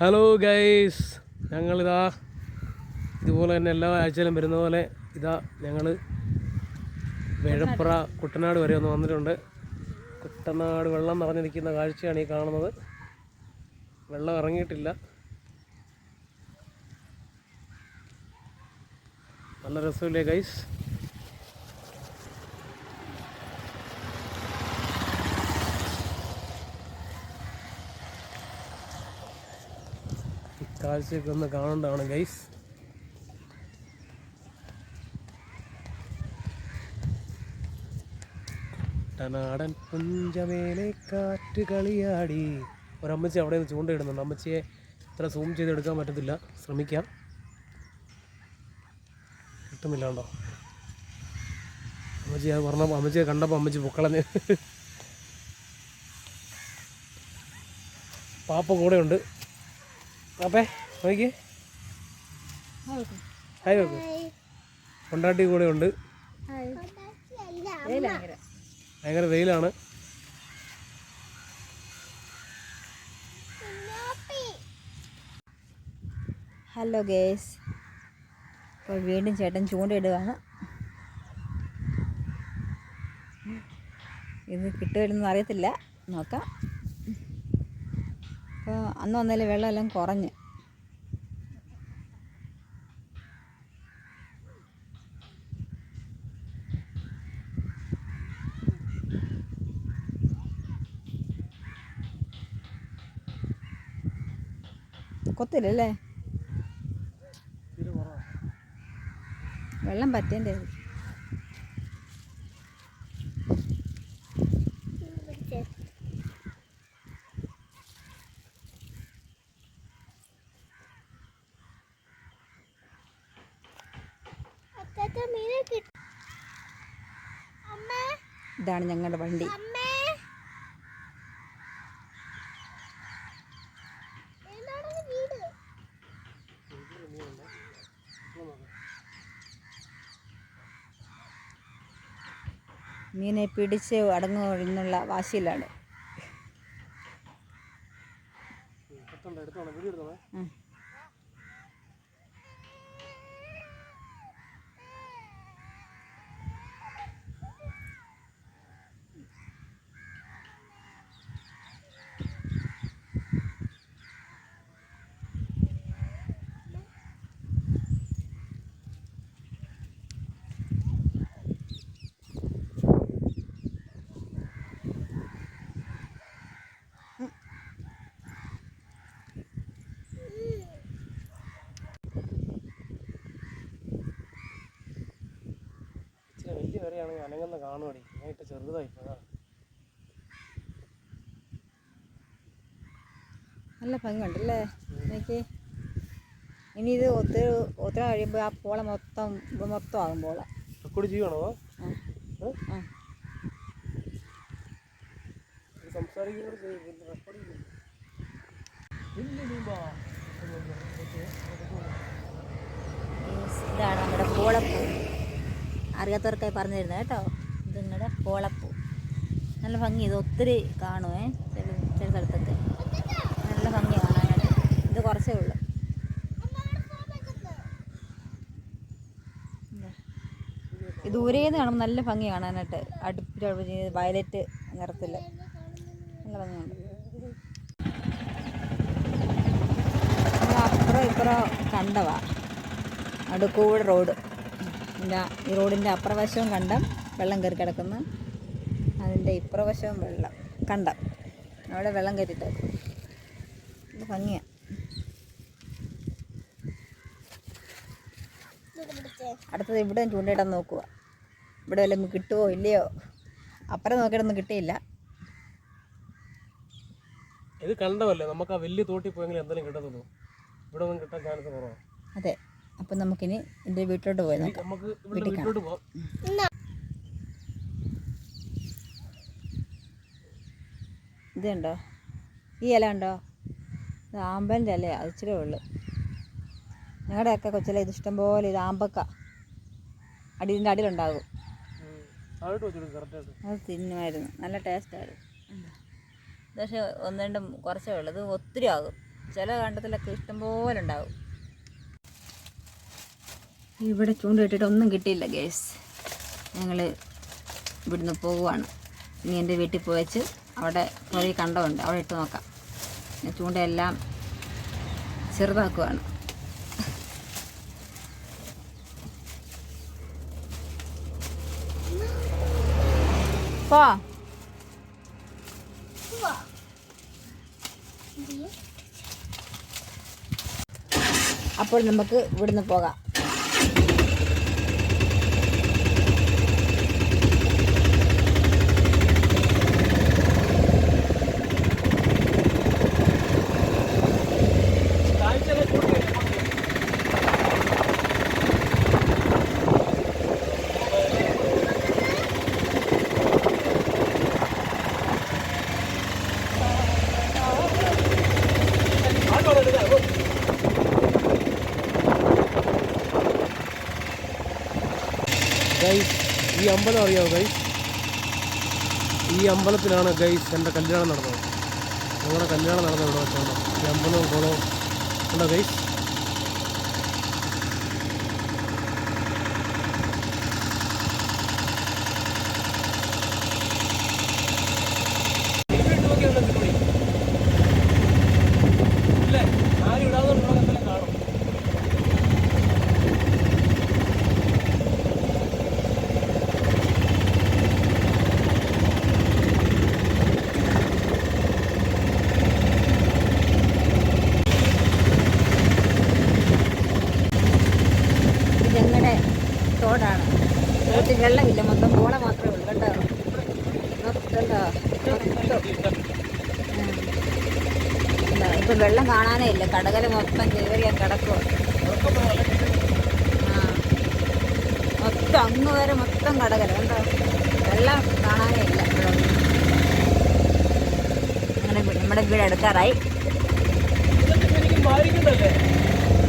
Hello guys ഞങ്ങളിതാ ഇതുപോലെ തന്നെ എല്ലാ ആഴ്ചയിലും വരുന്ന പോലെ ഇതാ ഞങ്ങൾ വേഴപ്പുറ കുട്ടനാട് വരെ ഒന്ന് വന്നിട്ടുണ്ട്. കുട്ടനാട് വെള്ളം നിറഞ്ഞിരിക്കുന്ന കാഴ്ചയാണ് ഈ കാണുന്നത്. വെള്ളം ഇറങ്ങിയിട്ടില്ല. നല്ല രസമില്ലേ ഗൈസ് ഈ കാഴ്ചയൊക്കെ ഒന്ന് കാണേണ്ടതാണ് ഗൈസ്. ടനാടൻ പുഞ്ചമേലെ കാറ്റ് കളിയാടി. ഒരമ്മച്ചി അവിടെ നിന്ന് ചൂണ്ടയിടുന്നുണ്ട്. അമ്മച്ചിയെ ഇത്ര സൂം ചെയ്ത് എടുക്കാൻ പറ്റത്തില്ല. ശ്രമിക്കാം. കിട്ടുന്നില്ല കേട്ടോ അമ്മച്ചി അത് പറഞ്ഞപ്പോൾ അമ്മച്ചിയെ കണ്ടപ്പോൾ അമ്മച്ചി പൊക്കളഞ്ഞ്. പാപ്പ കൂടെയുണ്ട്. പാപ്പേ. നോക്കിയേ ഹായ് നോക്ക് കൊണ്ടാട്ടി കൂടെ ഉണ്ട്. ഭയങ്കര വെയിലാണ്. ഹലോ ഗേസ് ഇപ്പോൾ വീണ്ടും ചേട്ടൻ ചൂണ്ടയിടുകയാണ്. ഇത് കിട്ടുമെന്ന് അറിയത്തില്ല. നോക്കാം. അപ്പോൾ അന്ന് വന്നതിൽ വെള്ളമെല്ലാം കുറഞ്ഞ്. കൊത്തില്ലല്ലേ? വെള്ളം പറ്റേണ്ടേ? ഇതാണ് ഞങ്ങളുടെ വണ്ടി. മീനെ പിടിച്ച് അടങ്ങുമെന്നുള്ള വാശിയിലാണ്. ഇച്ചിരി വലിയ വരെയാണെങ്കിൽ അനങ്ങുന്ന കാണുമടി ഇട്ട് ചെറുതായി നല്ല ഭംഗിയുണ്ടല്ലേ? എനിക്ക് ഇനി ഇത് ഒത്തിരി ഒത്തിരി കഴിയുമ്പോൾ ആ പോള മൊത്തം മൊത്തം ആകും പോള ചെയ്യുവാണോ അതോ? ആ. ഏ? ആ ഇത് സംസാരിക്കുന്നത് ചെയ്യ്, പിന്നെ റെക്കോർഡ് ചെയ്യ്. ഇല്ല, ഇല്ല. Yes, ഇതാണ് നമ്മുടെ പോളപ്പൂ അറിയാത്തവർക്കായി പറഞ്ഞു തരുന്നത് കേട്ടോ. ഇത് നിങ്ങളുടെ പോളപ്പൂ നല്ല ഭംഗി ഇത് ഒത്തിരി കാണുമേ ചില ചില സ്ഥലത്തൊക്കെ. നല്ല ഭംഗി കാണാനായിട്ട് ഇത് കുറച്ചേ ഉള്ളൂ. ദൂരെ ദൂരേന്ന് കാണുമ്പോൾ നല്ല ഭംഗി കാണാനായിട്ട്. അടുപ്പിച്ച് വയലറ്റ് നിറത്തിൽ നല്ല ഭംഗിയുണ്ട് അപ്പുറം ഇപ്പുറം കണ്ടവാ. അടുക്കൂട് റോഡ്. എന്റെ ഈ റോഡിന്റെ അപ്പുറവശവും കണ്ടം വെള്ളം കയറി കിടക്കുന്നു. അതിന്റെ ഇപ്പുറവശവും വെള്ളം കണ്ടം. അവിടെ വെള്ളം കയറിയിട്ട് ഇത് ഭംഗിയാണ് അടുത്തത് ഇവിടെ ചൂണ്ടയിടാൻ നോക്കുക. ഇവിടെ വല്ലതും കിട്ടുമോ ഇല്ലയോ? അപ്പുറം നോക്കിയിട്ടൊന്നും കിട്ടിയില്ല. ഇത് കണ്ടമല്ലേ നമുക്ക് ആ വലിയ തോട്ടിൽ പോയെങ്കിലും എന്തെങ്കിലും കിട്ടത്തുള്ളൂ. ഇവിടെ ഒന്നും കിട്ടാൻ ചാൻസ് കുറവാണ് അതെ. അപ്പം നമുക്കിനി എന്റെ വീട്ടിലോട്ട് പോയി നോക്കാം. നമുക്ക് ഇതുണ്ടോ ഈ ഇല ഉണ്ടോ ഇത് ആമ്പന്റെ ഇലയാണ് അത് ഇച്ചിരി ഉള്ളു. ഞങ്ങളുടെയൊക്കെ കൊച്ചിലെ ഇത് ഇഷ്ടംപോലെ ഇത് ആമ്പക്ക. അടി ഇതിന്റെ അടിയിലുണ്ടാകും. അത് തിന്നുമായിരുന്നു. നല്ല ടേസ്റ്റായിരുന്നു പക്ഷേ ഒന്ന് രണ്ടും കുറച്ചേ ഉള്ളൂ. ഇത് ഒത്തിരി ആകും. ചില കണ്ടത്തിലൊക്കെ ഇഷ്ടംപോലെ ഉണ്ടാവും ഇവിടെ ചൂണ്ടിട്ടിട്ട് ഒന്നും കിട്ടിയില്ല ഗേസ് ഞങ്ങൾ ഇവിടുന്ന് പോവുകയാണ് ഇനി എന്റെ വീട്ടിൽ പോയച്ച് അവിടെ കുറേ കണ്ടമുണ്ട്. അവിടെ ഇട്ട് നോക്കാം. ചൂണ്ടയെല്ലാം ചെറുതാക്കുവാണ്. പോ. അപ്പോൾ നമുക്ക് ഇവിടുന്ന് പോകാം ഗൈസ് ഈ അമ്പലം അറിയാമോ ഗൈസ് ഈ അമ്പലത്തിലാണ് ഗൈസ് എന്റെ കല്യാണം നടന്നത്. ഞങ്ങളുടെ കല്യാണം നടന്നത് ഇവിടെ വെച്ചാണ്. ഈ അമ്പലവും കുളവും ഉണ്ടോ ഗൈസ് ആരും ഇടാതെ കാണും ഇത് ഞങ്ങളുടെ തോടാണ്. തോട്ടിൽ വെള്ളമില്ല മൊത്തം പോള മാത്രമേ ഉള്ളൂ കേട്ടോ കണ്ടോ? ഇപ്പം വെള്ളം കാണാനേ ഇല്ല കടകല മൊത്തം കയറിയാ കിടക്കുക മൊത്തം അങ്ങ് വരെ മൊത്തം കടകല കണ്ടോ? വെള്ളം കാണാനേ ഇല്ല അങ്ങനെ നമ്മുടെ വീട് എടുക്കാറായി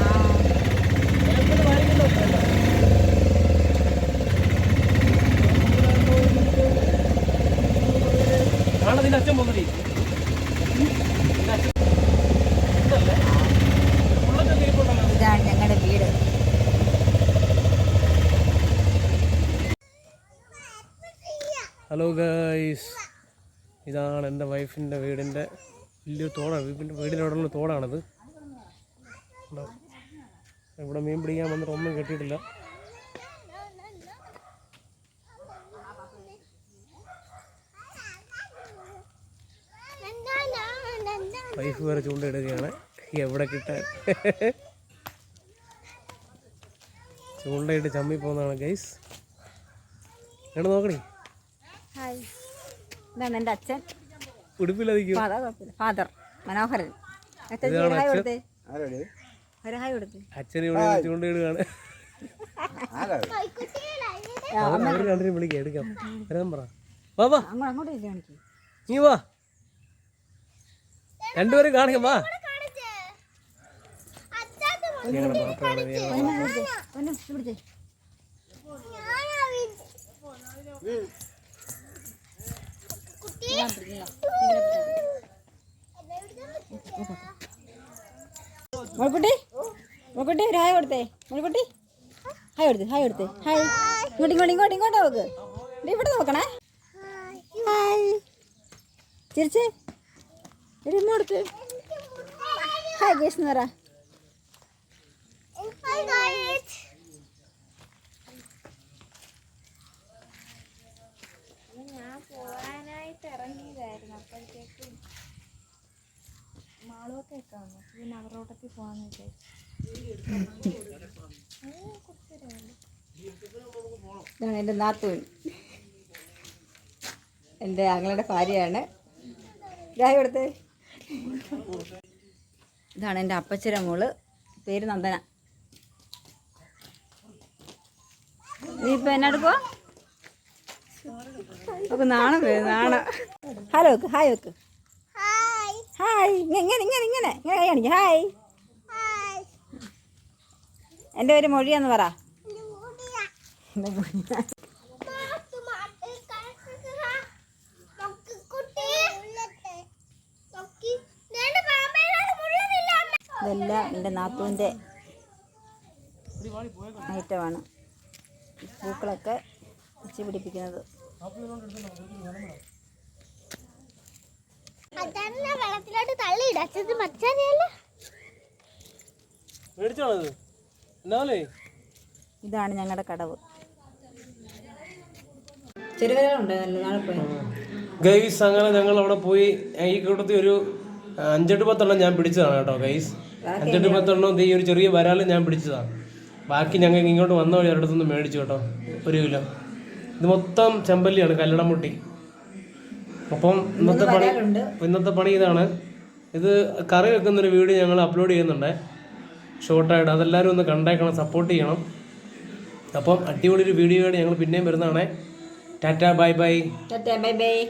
ആ. നിന്റെ അച്ഛൻ പോകുന്നത് ഇതാണ് ഞങ്ങളുടെ വീട്. ഹലോ ഗൈസ് ഇതാണ് എന്റെ വൈഫിന്റെ വീടിന്റെ വലിയൊരു തോടാണ്. വീടിന്റെ വീടിന്റെ അവിടെയുള്ള തോടാണത്? ഇവിടെ മീൻ പിടിക്കാൻ വന്നിട്ട് ഒന്നും കിട്ടിയിട്ടില്ല. വൈഫ് വേറെ ചൂണ്ടയിടുകയാണ്. എവിടെ കിട്ടാൻ? ചൂണ്ടയിട്ട് ചമ്മി പോകുന്നതാണ് ഗൈസ് എവിടെ നോക്കണേ ഹായ്. ഇതാണ് എന്റെ അച്ഛൻ. ഉടുപ്പിലധികം ഫാദർ മനോഹരൻ. അച്ഛനെ ഇവിടെ ചൂണ്ടയിടുകയാണ്. രണ്ടിനും വിളിക്കാം എടുക്കാം. വരാൻ പറ. വാ വാ. അങ്ങോട്ട് നീ വാ. രണ്ടുപേരും കാണിക്കും വാ. ഞങ്ങളുടെ പിടിക്കാം. മോൾക്കുട്ടി മോൾക്കുട്ടി ഒരു ഹായ് കൊടുത്തേ. മുഴക്കുട്ടി ഹായ് കൊടുത്തേ ഹായ് കൊടുത്തേ. ഹായ്. ഇങ്ങോട്ട് ഇങ്ങോട്ട് ഇങ്ങോട്ട് ഇങ്ങോട്ട് നോക്ക്. ഇവിടെ നോക്കണേ. ചിരിച്ചേ. കൊടുത്ത് ഹായ് ഗേസ് എന്ന് പറ. പോകാനായിട്ട് ഇറങ്ങിയതായിരുന്നു. അപ്പോഴത്തേക്കും മാളൊക്കെ ഒക്കെ വന്നു. പിന്നെ അവരോട്ടത്തിൽ പോകാന്ന് വിചാരിച്ചു. ഇതാണ് എന്റെ നാത്തൂൻ. എന്റെ ആങ്ങളുടെ ഭാര്യയാണ്. ഇതായി കൊടുത്തേ. ഇതാണ് എന്റെ അപ്പച്ചര മോൾ. പേര് നന്ദന. നീ ഇപ്പം എന്നെ എടുക്കുവാ? ഒക്കെ നാണം ഹലോ വെക്ക് ഹായ് വെക്ക് ഹായ് ഇങ്ങനെ ഇങ്ങനെ ഇങ്ങനെ ഇങ്ങനെ കഴിയാണെങ്കിൽ കൈ ഹായ്. എന്റെ പേര് മൊഴിയാന്ന് പറ എന്റെ മൊഴിയാ ഇതെല്ലാം എന്റെ നാത്തൂന്റെ ഐറ്റമാണ്. പൂക്കളൊക്കെ വെച്ച് പിടിപ്പിക്കുന്നത്. അതാണ് വെള്ളത്തിലോട്ട് തള്ളിയിട? അച്ഛത് മച്ചാനെയല്ല? മേടിച്ചാണത് എന്നാലേ? ഇതാണ് ഞങ്ങളുടെ കടവ്. ചെറുകരകളുണ്ട് നല്ല നാളെ പോയി. ഗൈസ് അങ്ങനെ ഞങ്ങൾ അവിടെ പോയി. ഈ കൂട്ടത്തിൽ ഒരു അഞ്ചെട്ട് പത്തെണ്ണം ഞാൻ പിടിച്ചതാണ് കേട്ടോ ഗൈസ്. അഞ്ചെട്ട് പത്തെണ്ണം ഈ ഒരു ചെറിയ വരാലും ഞാൻ പിടിച്ചതാണ് ബാക്കി ഞങ്ങൾ ഇങ്ങോട്ട് വന്ന വഴി ഒരിടത്തുനിന്ന് മേടിച്ചു കേട്ടോ. ഒരു കിലോ. ഇത് മൊത്തം ചെമ്പല്ലിയാണ് കല്ലടമുട്ടി. അപ്പം ഇന്നത്തെ പണി ഇന്നത്തെ പണി ഇതാണ്. ഇത് കറി വെക്കുന്നൊരു വീഡിയോ ഞങ്ങൾ അപ്ലോഡ് ചെയ്യുന്നുണ്ട്. ഷോർട്ടായിട്ട് അതെല്ലാവരും ഒന്ന് കണ്ടേക്കണം സപ്പോർട്ട് ചെയ്യണം. അപ്പം അടിപൊളി ഒരു വീഡിയോ ആയിട്ട് ഞങ്ങൾ പിന്നെയും വരുന്നതാണേ. Tata bye bye. Bye bye.